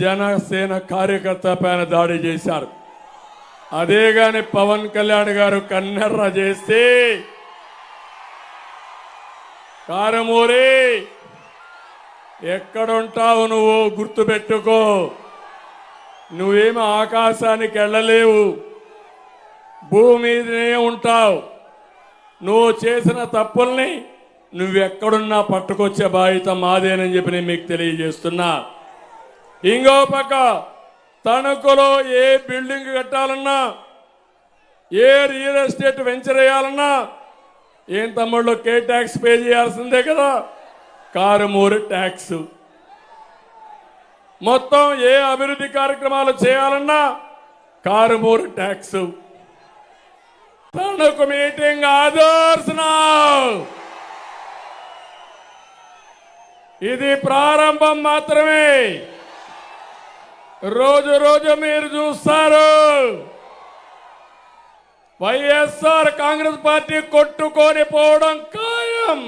జనసేన కార్యకర్త పైన దాడి చేశారు. అదే గాని పవన్ కళ్యాణ్ గారు కన్నెర్ర చేస్తే కారమూరి ఎక్కడుంటావు నువ్వు గుర్తుపెట్టుకో. నువ్వేమి ఆకాశానికి వెళ్ళలేవు. భూమి మీదనే ఉంటావు. నువ్వు చేసిన తప్పుల్ని నువ్వెక్కడున్నా పట్టుకొచ్చే బాధ్యత మాదేనని చెప్పి నేను మీకు తెలియజేస్తున్నా. ఇంకో పక్క తణుకులో ఏ బిల్డింగ్ కట్టాలన్నా ఏ రియల్ ఎస్టేట్ వెంచర్ వేయాలన్నా ఏం తమ్ముళ్ళు కే ట్యాక్స్ పే చేయాల్సిందే కదా? కారుమూరు ట్యాక్స్. మొత్తం ఏ అభివృద్ధి కార్యక్రమాలు చేయాలన్నా కారుమూరు ట్యాక్స్. తణుకు మీటింగ్ ఆదర్శ్ ఇది ప్రారంభం మాత్రమే. రోజు రోజు మీరు చూస్తారు. వైఎస్ఆర్ కాంగ్రెస్ పార్టీ కొట్టుకొని పోవడం ఖాయం.